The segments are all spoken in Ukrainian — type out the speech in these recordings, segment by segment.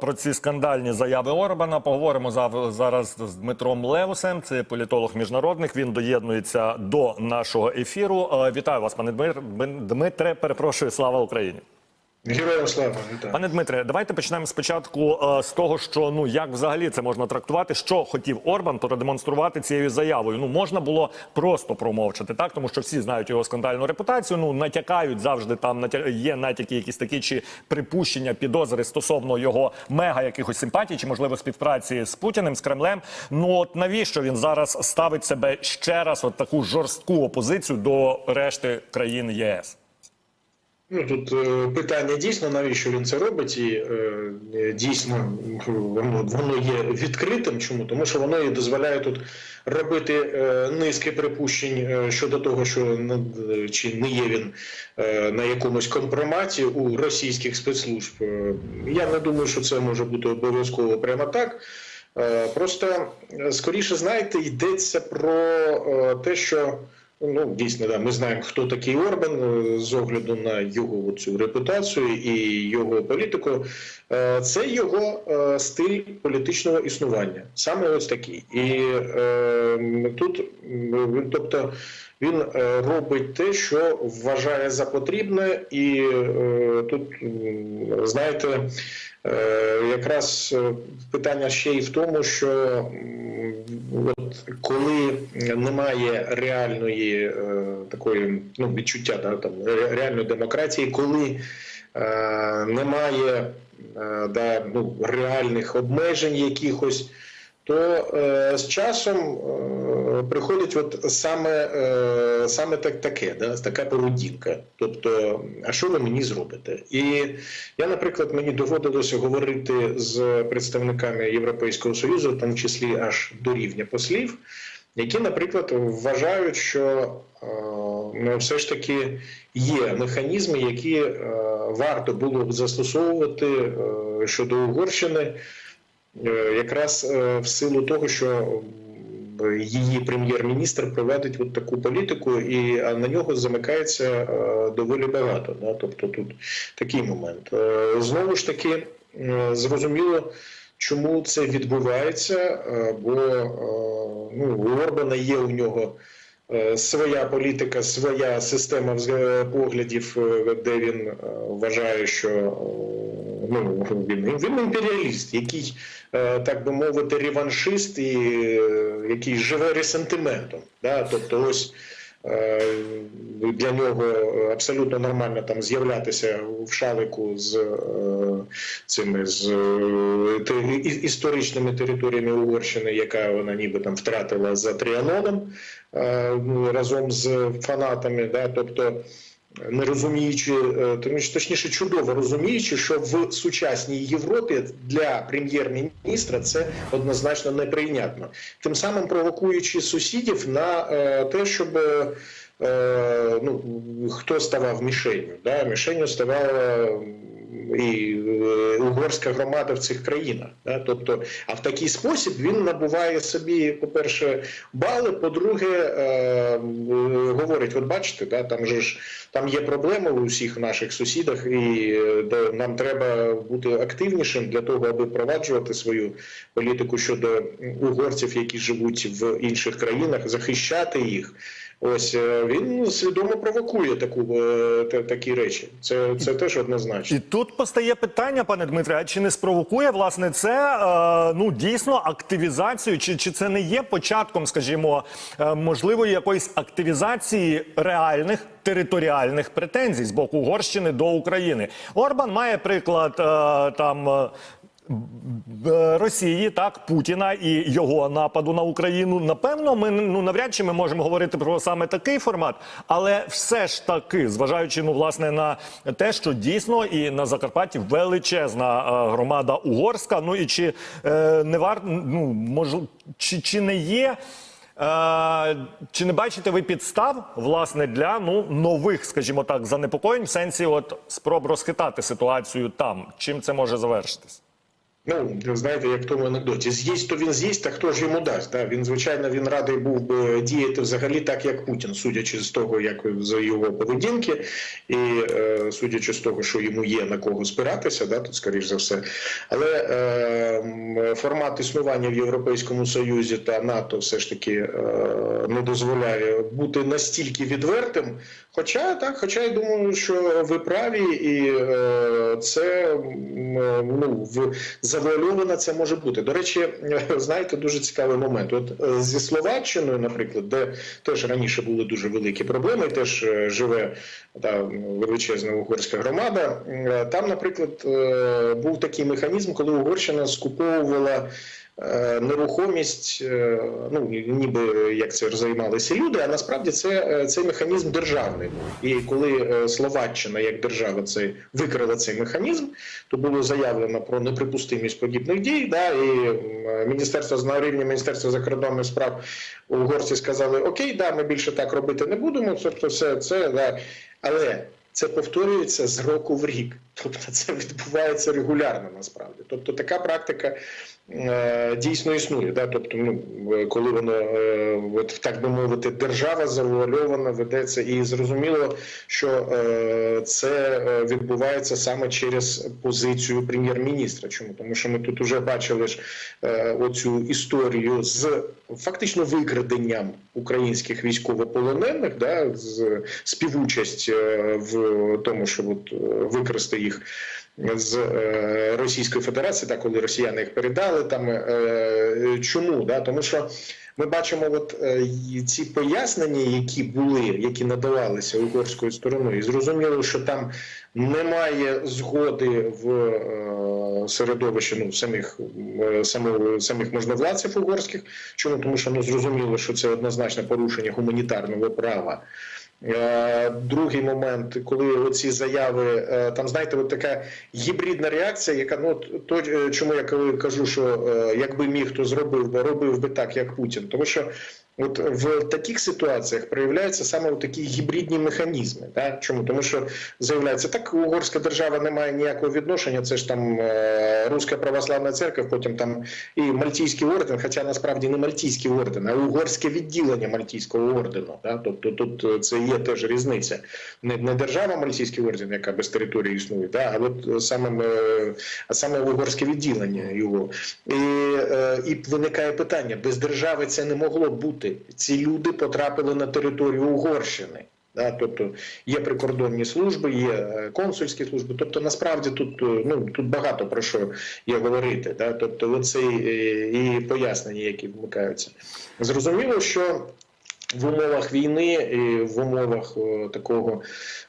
Про ці скандальні заяви Орбана поговоримо зараз з Дмитром Левусем. Це політолог міжнародник. Він доєднується до нашого ефіру. Вітаю вас, пане Дмитре. Перепрошую, слава Україні. Героям слава, вітаю. Пане Дмитре, давайте почнемо спочатку е, з того, що ну як взагалі це можна трактувати, що хотів Орбан продемонструвати цією заявою. Ну можна було просто промовчати, так тому що всі знають його скандальну репутацію. Ну натякають завжди там натя... є натяки, якісь такі чи припущення, підозри стосовно його мега якихось симпатій, чи можливо співпраці з Путіним з Кремлем. Ну от навіщо він зараз ставить себе ще раз, от таку жорстку опозицію до решти країн ЄС? Ну тут е, питання дійсно, навіщо він це робить, і е, дійсно воно, воно є відкритим. Чому? Тому що воно і дозволяє тут робити е, низки припущень щодо того, що ну, чи не є він на якомусь компроматі у російських спецслужб. Я не думаю, що це може бути обов'язково прямо так. Просто скоріше знаєте, йдеться про те, що. Ну, дійсно, да. Ми знаємо, хто такий Орбан е, з огляду на його цю репутацію і його політику. Е, Це його е, стиль політичного існування. Саме ось такий. І тут, тобто, він е, робить те, що вважає за потрібне, і е, тут, знаєте, е, якраз е, питання ще й в тому, що от коли немає реальної такої ну, відчуття да, там, реальної демократії, коли немає да, ну, реальних обмежень якихось, то е, з часом е, приходить от саме, е, саме так, таке, да, така поведінка. Тобто, а що ви мені зробите? І я, наприклад, мені доводилося говорити з представниками Європейського Союзу, в тому числі аж до рівня послів, які, наприклад, вважають, що е, ну, все ж таки є механізми, які е, варто було б застосовувати е, щодо Угорщини, якраз е, в силу того, що її прем'єр-міністр проводить от таку політику, і на нього замикається е, доволі багато. Да? Тобто тут такий момент. Е, Знову ж таки, е, зрозуміло, чому це відбувається, е, бо е, ну, у Орбана є у нього. Е, Своя політика, своя система поглядів, е, де він е, вважає, що ну, він, він імперіаліст, який, так би мовити, реваншист і який живе ресентиментом. Да? Тобто, ось для нього абсолютно нормально там з'являтися в шалику з е, цими з е, історичними територіями Угорщини, яка вона ніби там втратила за Тріаноном е, ну, разом з фанатами. Да? Тобто, не розуміючи, тому що точніше, чудово розуміючи, що в сучасній Європі для прем'єр-міністра це однозначно неприйнятно, тим самим провокуючи сусідів на е, те, щоб е, е, ну, хто ставав мішенью. Да? Мішенью ставала і е, угорська громада в цих країнах. Да? Тобто, а в такий спосіб він набуває собі, по-перше, бали, по-друге, е, говорить: от бачите, да, там же ж там є проблеми у всіх наших сусідах, і е, де нам треба бути активнішим для того, аби впроваджувати свою політику щодо угорців, які живуть в інших країнах, захищати їх. Ось е, він свідомо провокує таку такі речі. Це, це теж однозначно. Тут постає питання, пане Дмитре, а чи не спровокує власне це е, ну дійсно активізацію? Чи, чи це не є початком, скажімо, е, можливої якоїсь активізації реальних територіальних претензій з боку Угорщини до України? Орбан має приклад е, там. Росії, так Путіна і його нападу на Україну. Напевно, ми ну навряд чи ми можемо говорити про саме такий формат, але все ж таки, зважаючи ну власне на те, що дійсно і на Закарпатті величезна е, громада угорська. Ну і чи е, не вар ну можливо, чи, чи не є. Е, чи не бачите ви підстав власне для ну нових, скажімо так, занепокоєнь в сенсі от спроб розхитати ситуацію там? Чим це може завершитись? Ну, знаєте, як в тому анекдоті, з'їсть, то він з'їсть, а хто ж йому дасть? Да? Він, звичайно, він радий був би діяти взагалі так, як Путін, судячи з того, як з його поведінки, і е, судячи з того, що йому є на кого спиратися, да, тут скоріш за все. Але е, формат існування в Європейському Союзі та НАТО все ж таки е, не дозволяє бути настільки відвертим. Хоча так, хоча я думаю, що ви праві, і е, це ну, в завуальовано це може бути. До речі, е, знаєте, дуже цікавий момент. От е, зі Словаччиною, наприклад, де теж раніше були дуже великі проблеми, теж е, живе та величезна угорська громада. Там, наприклад, був такий механізм, коли Угорщина скуповувала. Е, Нерухомість, е, ну ніби як це займалися люди, а насправді це е, цей механізм державний. І коли Словаччина як держава це викрила цей механізм, то було заявлено про неприпустимість подібних дій. Да, і міністерство на рівні міністерства закордонних справ угорці сказали: Окей, да, ми більше так робити не будемо. Тобто, все це да. але це повторюється з року в рік. Тобто це відбувається регулярно насправді. Тобто така практика е, дійсно існує. Да? Тобто, ну, е, коли воно, е, от, так би мовити, держава завуальована ведеться, і зрозуміло, що е, це е, відбувається саме через позицію прем'єр-міністра. Чому? Тому що ми тут вже бачили ж е, оцю історію з фактично викраденням українських військовополонених, да, з співучасть е, в тому, щоб от, е, викрасти їх з е, Російської Федерації, так коли росіяни їх передали. Там е, чому? Да? Тому що ми бачимо, от ці пояснення, які були, які надавалися угорською стороною, і зрозуміло, що там немає згоди в середовищі ну, самих, самих, самих можновладців угорських. Чому? Тому що ну, зрозуміло, що це однозначне порушення гуманітарного права. Е, Другий момент, коли оці заяви, е, там знаєте, от така гібридна реакція, яка ну то е, чому я коли кажу, що якби міг, то зробив би, робив би так, як Путін, тому що. От в таких ситуаціях проявляються саме такі гібридні механізми. Так? Чому? Тому що заявляється, так угорська держава не має ніякого відношення. Це ж там е, Руська православна церква, потім там і Мальтійський орден, хоча насправді не Мальтійський орден, а угорське відділення Мальтійського ордену. Так? Тобто тут е, це є теж різниця. Не, не держава Мальтійський орден, яка без території існує, так? а от саме, е, а саме угорське відділення його. І, е, і виникає питання: без держави це не могло бути. Ці люди потрапили на територію Угорщини. Да, тобто є прикордонні служби, є е, консульські служби. Тобто, насправді тут е, ну тут багато про що є говорити. Да? Тобто, оце і, і пояснення, які вмикаються. Зрозуміло, що в умовах війни і в умовах такого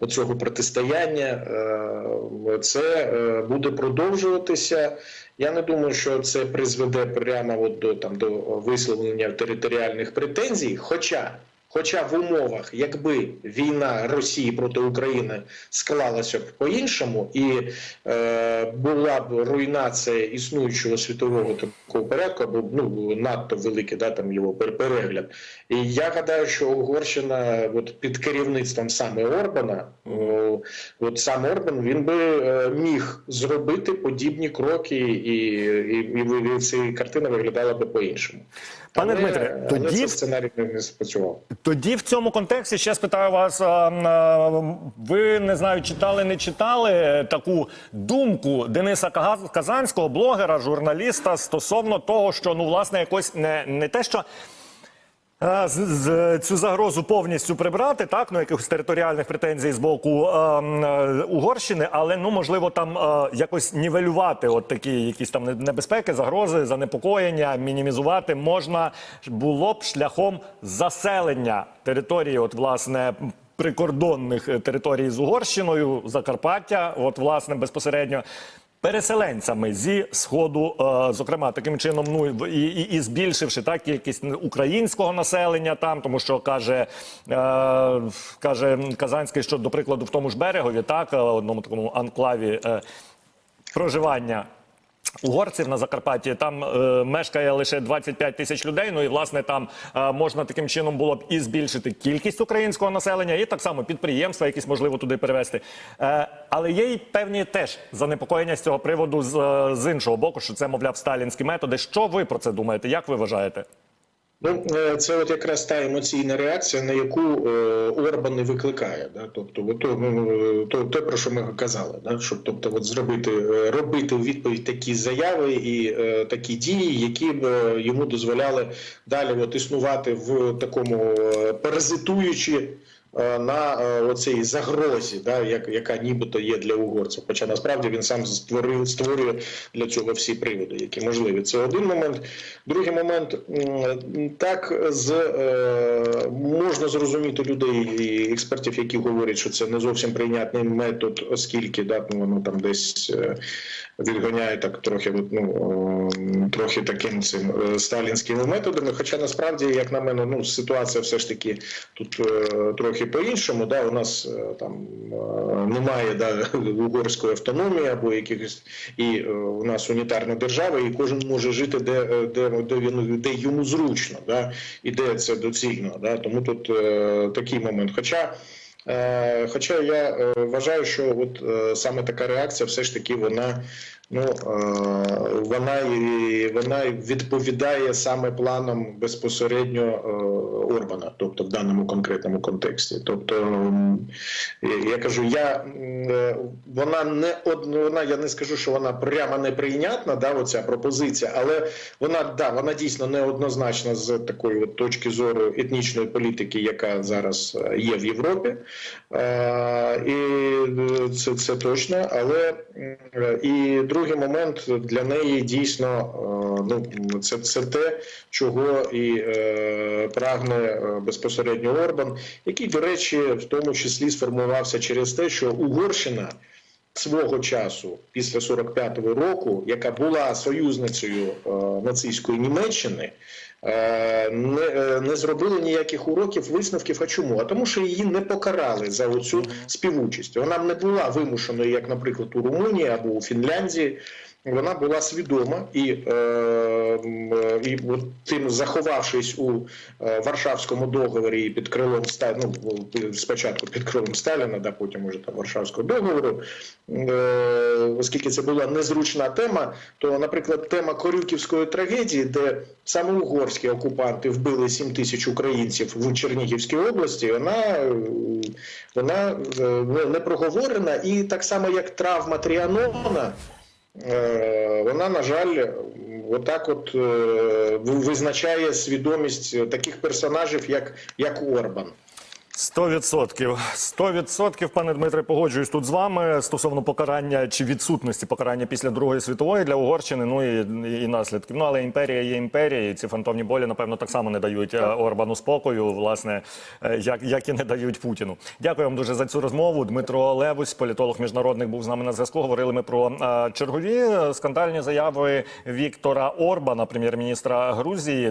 оцього протистояння е, це буде продовжуватися. Я не думаю, що це призведе прямо от до там до висловлення територіальних претензій. Хоча, хоча в умовах, якби війна Росії проти України склалася б по-іншому, і е, була б руйнація існуючого світового такого порядку, або ну надто великий, да там його пер- перегляд. І я гадаю, що Угорщина, от під керівництвом саме Орбана, о, от сам Орбан, він би е, міг зробити подібні кроки, і, і, і, і ця картина виглядала би по-іншому. Пане Але- Дмитре, але тоді цей сценарій не спрацював. Тоді в цьому контексті ще спитаю вас: ви не знаю, читали, не читали таку думку Дениса Казанського, блогера, журналіста стосовно того, що ну власне якось не, не те, що. Цю загрозу повністю прибрати, так ну якихось територіальних претензій з боку е, е, Угорщини, але ну можливо там е, якось нівелювати от такі якісь там небезпеки, загрози, занепокоєння, мінімізувати можна було б шляхом заселення території, от власне. Прикордонних е, територій з Угорщиною, Закарпаття, от власне безпосередньо переселенцями зі сходу, е, зокрема, таким чином, ну і, і, і збільшивши так кількість українського населення там, тому що каже, е, каже Казанський, що до прикладу в тому ж берегові, так, е, одному такому анклаві проживання. Угорців на Закарпатті там е, мешкає лише 25 тисяч людей. Ну і власне там е, можна таким чином було б і збільшити кількість українського населення, і так само підприємства, якісь можливо туди перевести. Е, але є й певні теж занепокоєння з цього приводу з, е, з іншого боку, що це мовляв сталінські методи. Що ви про це думаєте? Як ви вважаєте? Ну, е, це от якраз та емоційна реакція, на яку е, Орбан і викликає. Да? Тобто, от, ну, то, те, про що ми казали, да? щоб тобто, от, зробити, е, робити у відповідь такі заяви і е, такі дії, які б йому дозволяли далі от, існувати в такому паразитуючи е, на е, оцій загрозі, да, як, яка нібито є для угорців. Хоча насправді він сам створив, створює для цього всі приводи, які можливі. Це один момент. Другий момент так з е, можна зрозуміти людей і експертів, які говорять, що це не зовсім прийнятний метод, оскільки да, ну, воно там десь е, відганяє так трохи, ну, е, трохи таким цим е, сталінськими методами. Хоча насправді, як на мене, ну ситуація все ж таки тут е, трохи по-іншому. Да, у нас е, там немає да, угорської автономії або якихось і у нас унітарна держава, і кожен може жити де, де, де він де йому зручно, да, і де це доцільно. Да, тому тут такий момент. Хоча Хоча я е, вважаю, що от е, саме така реакція, все ж таки, вона ну е, вона вона відповідає саме планам безпосередньо е, Орбана, тобто в даному конкретному контексті. Тобто я кажу, я е, вона не од- вона, я не скажу, що вона прямо неприйнятна, да, оця пропозиція, але вона да, вона дійсно неоднозначна з такої от точки зору етнічної політики, яка зараз є в Європі. І це, це точно. Але і другий момент для неї дійсно е, ну це, це те, чого і е, прагне е, безпосередньо Орбан, який, до речі, в тому числі сформувався через те, що Угорщина. Свого часу, після 45-го року, яка була союзницею е, нацистської Німеччини, не, е, не зробили ніяких уроків, висновків. А чому? А тому, що її не покарали за оцю співучасть. Вона не була вимушеною, як, наприклад, у Румунії або у Фінляндії. Вона була свідома і, е, і тим заховавшись у е, Варшавському договорі під крилом Ста... ну, спочатку під крилом Сталіна, да потім уже там Варшавського договору, е, оскільки це була незручна тема, то, наприклад, тема Корюківської трагедії, де саме угорські окупанти вбили 7 тисяч українців в Чернігівській області, вона, вона не проговорена, і так само як травма Тріанона. Е, вона, на жаль, отак от е, визначає свідомість таких персонажів, як, як Орбан. Сто відсотків. Сто відсотків, пане Дмитре, погоджуюсь тут з вами стосовно покарання чи відсутності покарання після Другої світової для Угорщини. Ну і, і наслідків. Ну але імперія є імперія, і ці фантомні болі, напевно, так само не дають е, Орбану спокою, власне, е, як, як і не дають Путіну. Дякую вам дуже за цю розмову. Дмитро Левусь, політолог міжнародник, був з нами на зв'язку. Говорили ми про е, чергові скандальні заяви Віктора Орбана, прем'єр-міністра Грузії.